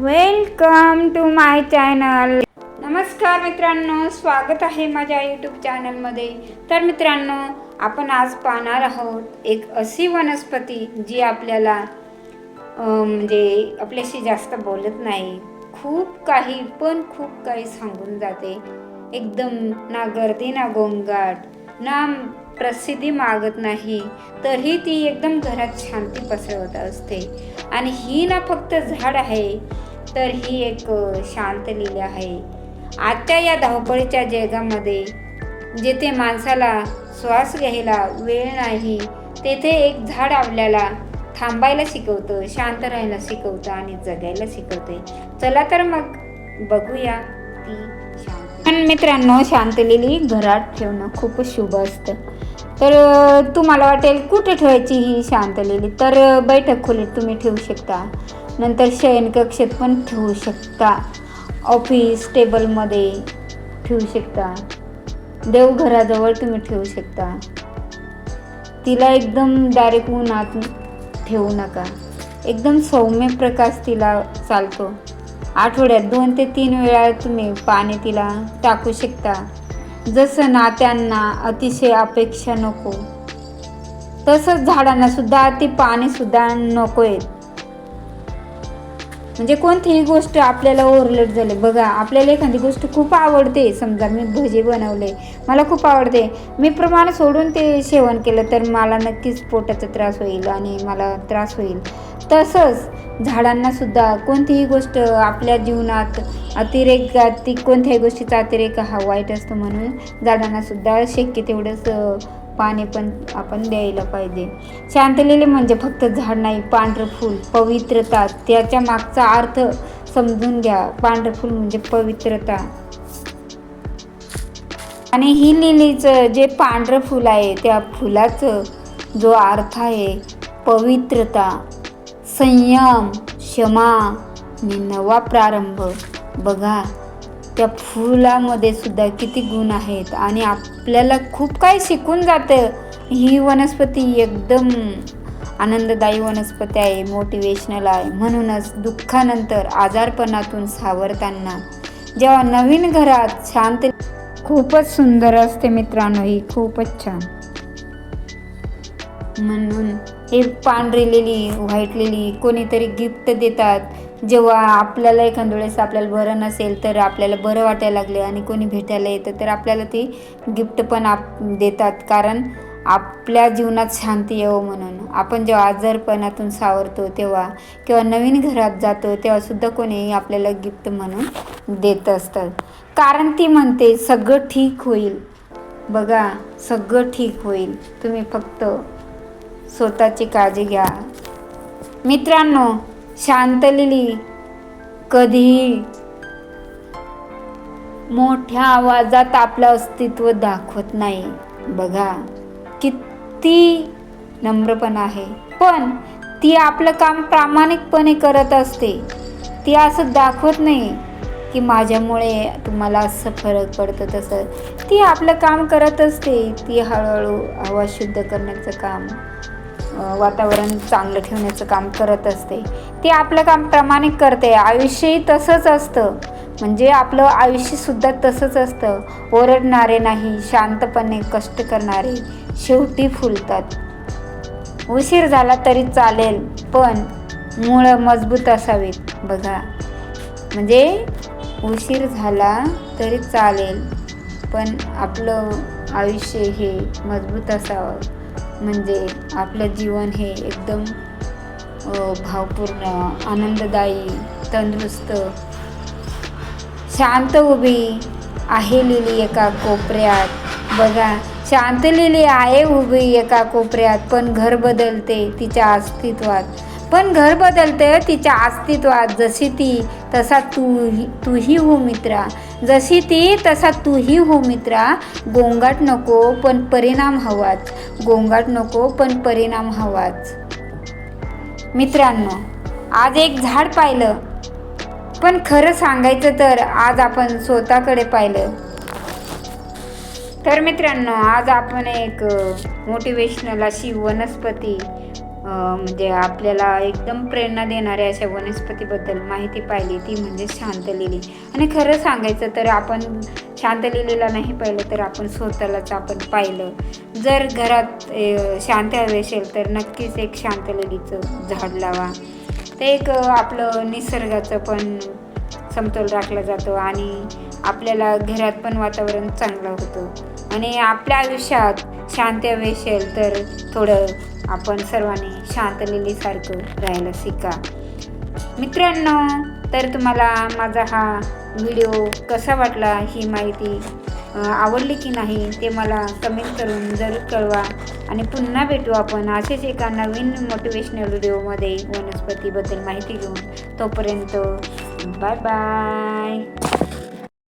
Welcome to my channel नमस्कार मित्रांनो स्वागत आहे माझ्या यूट्यूब चॅनलमध्ये तर मित्रांनो आपण आज पाहणार आहोत एक अशी वनस्पती जी आपल्याला म्हणजे आपल्याशी जास्त बोलत नाही. खूप काही पण खूप काही सांगून जाते. एकदम ना गर्दी ना गोंगाट ना प्रसिद्धी मागत नाही. तरी ती एकदम घरात शांती पसरवत असते. आणि ही ना फक्त झाड आहे तर ही एक शांत लिली आहे. आजच्या या धावपळीच्या जगामध्ये जेथे माणसाला श्वास घ्यायला वेळ नाही तेथे एक झाड आपल्याला थांबायला शिकवतं शांत राहायला शिकवतं आणि जगायला शिकवते चला तर मग बघूया ती शांत पण मित्रांनो शांत लिली घरात ठेवणं खूपच शुभ असतं. तर तुम्हाला वाटेल कुठे ठेवायची ही शांत लिली? तर बैठक खोलीत तुम्ही ठेवू शकता. नंतर शयनकक्षेत पण ठेवू शकता. ऑफिस टेबलमध्ये ठेवू शकता. देवघराजवळ तुम्ही ठेवू शकता. तिला एकदम डायरेक्ट उन्हात ठेवू नका. एकदम सौम्य प्रकाश तिला चालतो. आठवड्यात दोन ते तीन वेळा तुम्ही पाणी तिला टाकू शकता. जसं नात्यांना अतिशय अपेक्षा नको तसंच झाडांना सुद्धा पाणीसुद्धा पाणी सुद्धा नको आहेत म्हणजे कोणतीही गोष्ट आपल्याला ओव्हरलोड झाली. बघा आपल्याला एखादी गोष्ट खूप आवडते. समजा मी भजे बनवले. मला खूप आवडते. मी प्रमाण सोडून ते सेवन केलं तर मला नक्कीच पोटाचा त्रास होईल आणि मला त्रास होईल. तसंच झाडांना सुद्धा कोणतीही गोष्ट आपल्या जीवनात अतिरेक ती कोणत्याही गोष्टीचा अतिरेक हा वाईट असतो म्हणून झाडांना सुद्धा शक्य तेवढंच पाने पण आपण द्यायला पाहिजे. शांतलेले म्हणजे फक्त झाड नाही पांढरं फूल पवित्रता. त्याच्या मागचा अर्थ समजून घ्या. पांढरं फूल म्हणजे पवित्रता. आणि ही लिलीचं जे पांढरं फूल आहे त्या फुलाचं जो अर्थ आहे पवित्रता संयम क्षमा आणि नवा प्रारंभ. बघा त्या फुलामध्ये सुद्धा किती गुण आहेत आणि आपल्याला खूप काही शिकून जातं. ही वनस्पती एकदम आनंददायी वनस्पती आहे मोटिवेशनल आहे. म्हणूनच दुःखानंतर आजारपणातून सावरताना जेव्हा नवीन घरात शांत खूपच सुंदर असते मित्रांनो ही खूपच छान. म्हणून हे पांढरेलेली व्हाईटलेली कोणीतरी गिफ्ट देतात. जेव्हा आपल्याला एखाद वेळेस आपल्याला बरं नसेल तर आपल्याला बरं वाटायला लागले आणि कोणी भेटायला येतं तर आपल्याला ती गिफ्ट पण आप देतात. कारण आपल्या जीवनात शांती यावं म्हणून. आपण जेव्हा आजारपणातून सावरतो तेव्हा किंवा नवीन घरात जातो तेव्हा सुद्धा कोणी आपल्याला गिफ्ट म्हणून देत असतात. कारण ती म्हणते सगळं ठीक होईल. बघा सगळं ठीक होईल. तुम्ही फक्त स्वतःची काळजी घ्या. मित्रांनो शांत लिली कधीही मोठ्या आवाजात आपलं अस्तित्व दाखवत नाही. बघा किती नम्रपणा आहे. पण ती आपलं काम प्रामाणिकपणे करत असते. ती असं दाखवत नाही की माझ्यामुळे तुम्हाला असं फरक पडतं तसं. ती आपलं काम करत असते. ती हळूहळू हवा शुद्ध करण्याचं काम वातावरण चांगलं ठेवण्याचं काम करत असते. ती आपलं काम प्रामाणिक करते. आयुष्यही तसंच असतं. म्हणजे आपलं आयुष्यसुद्धा तसंच असतं. ओरडणारे नाही शांतपणे कष्ट करणारे शेवटी फुलतात. उशीर झाला तरी चालेल पण मुळं मजबूत असावीत बघा. म्हणजे उशीर झाला तरी चालेल पण आपलं आयुष्य हे मजबूत असावं. म्हणजे आपलं जीवन हे एकदम भावपूर्ण आनंददायी तंदुरुस्त शांत उभी आहे लिली एका कोपऱ्यात. बघा शांत लिली आहे उभी एका कोपऱ्यात पण घर बदलते तिच्या अस्तित्वात. पण घर बदलते तिच्या अस्तित्वात. जशी ती तसा तू तूही हो मित्रा. जशी ती तसा तूही हो मित्रा. गोंगाट नको पण परिणाम हवाच. गोंगाट नको पण परिणाम हवाच. मित्रांनो आज एक झाड पाहिलं. पण खरं सांगायचं तर आज आपण स्वतःकडे पाहिलं. तर मित्रांनो आज आपण एक मोटिवेशनल अशी वनस्पती म्हणजे आपल्याला एकदम प्रेरणा देणाऱ्या अशा वनस्पतीबद्दल माहिती पाहिली ती म्हणजे शांत लिली आणि खरं सांगायचं तर आपण शांत लिलीला नाही पाहिलं तर आपण स्वतःलाच आपण पाहिलं. जर घरात शांत हवे असेल तर नक्कीच एक शांत लिलीचं झाड लावा. ते एक आपलं निसर्गाचं पण समतोल राखला जातो आणि आपल्याला घरात पण वातावरण चांगलं होतं. आणि आपल्या आयुष्यात शांत हवे असेल तर थोडं आपण सर्वांनी शांतलेलीसारखं राहायला शिका. मित्रांनो तर तुम्हाला माझा हा व्हिडिओ कसा वाटला ही माहिती आवडली की नाही ते मला कमेंट करून जरूर कळवा. आणि पुन्हा भेटू आपण असेच एका नवीन मोटिवेशनल व्हिडिओमध्ये वनस्पतीबद्दल माहिती घेऊन. तोपर्यंत बाय बाय